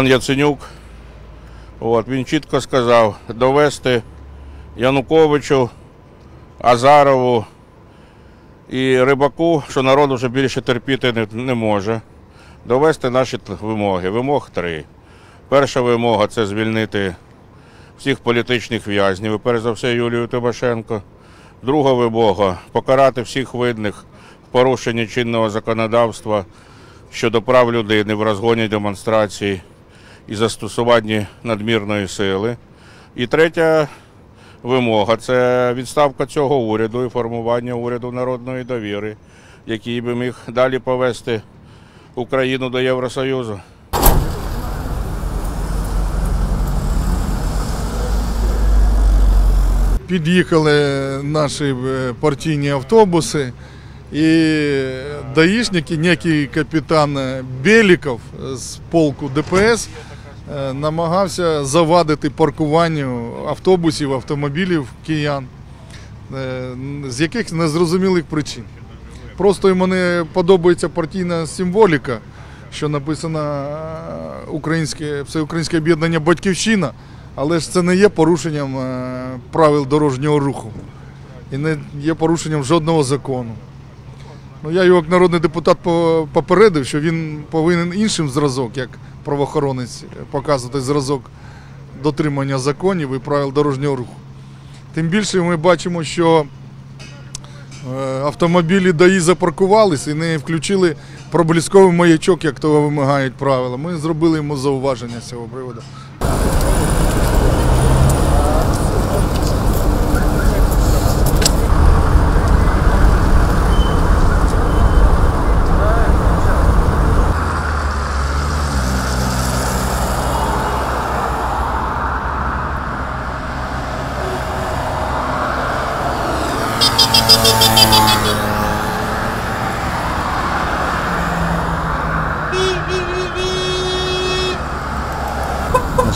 пан Яценюк. От, він чітко сказав довести Януковичу, Азарову і Рибаку, що народ вже більше терпіти не, не може. Довести наші вимоги. Вимог три. Перша вимога це звільнити всіх політичних в'язнів, і перш за все Юлію Тимошенко. Друга вимога покарати всіх видних в порушенні чинного законодавства щодо прав людини в розгоні демонстрацій і застосуванні надмірної сили. І третя вимога це відставка цього уряду і формування уряду народної довіри, який би міг далі повести Україну до Євросоюзу. Під'їхали наші е, партійні автобуси, і даїшники, некий капітан Беліков з полку ДПС, е, намагався завадити паркуванню автобусів, автомобілів киян, е, з яких незрозумілих причин. Просто йому подобається партійна символіка, що написано е, українське, всеукраїнське об'єднання Батьківщина, але ж це не є порушенням правил дорожнього руху і не є порушенням жодного закону. Ну, я його як народний депутат попередив, що він повинен іншим зразок, як правоохоронець, показувати зразок дотримання законів і правил дорожнього руху. Тим більше ми бачимо, що Е, автомобілі ДАІ запаркувалися і не включили проблисковий маячок, як того вимагають правила. Ми зробили йому зауваження з цього приводу.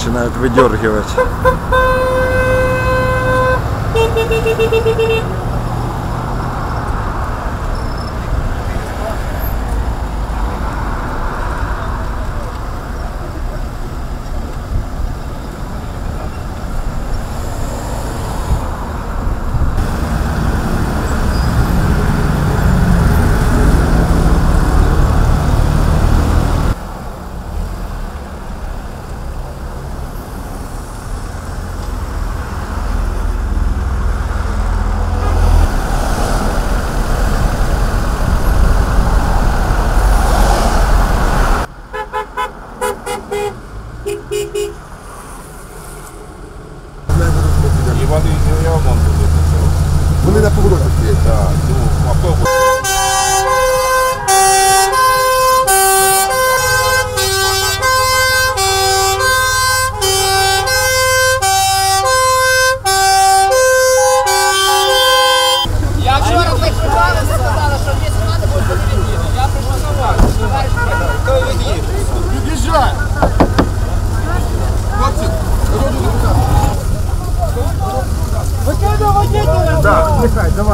Начинают выдергивать. І вони я вам буду. Вони на повороті стоять. Так, ну, автобус. Я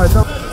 От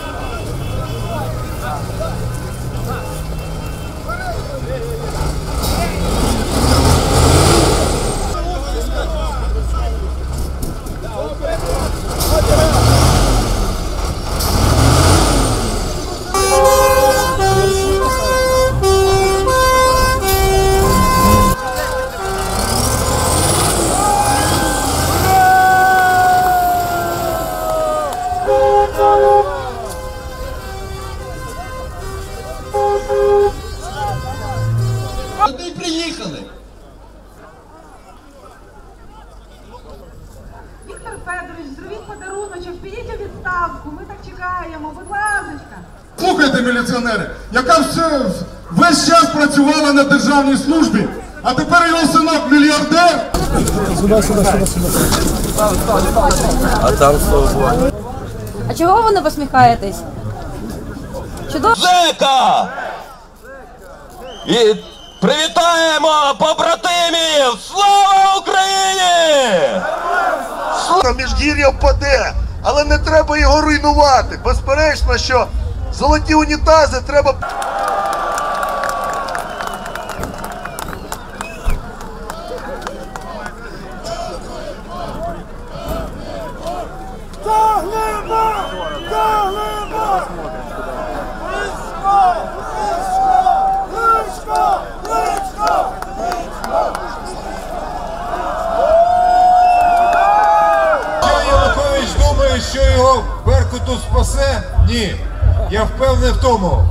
Федорович, зробіть подаруночок, підіть у відставку. Ми так чекаємо, будь ласка. Слухайте, міліціонери, яка все, весь час працювала на державній службі, а тепер його синок мільярдер. А там свобода. А чого ви не посміхаєтесь? Чудово. Зека! І привітаємо побратимів! Слава Україні! На міжгір'я впаде, але не треба його руйнувати. Безперечно, що золоті унітази треба. Беркуту спасе? Ні. Я впевнений в тому,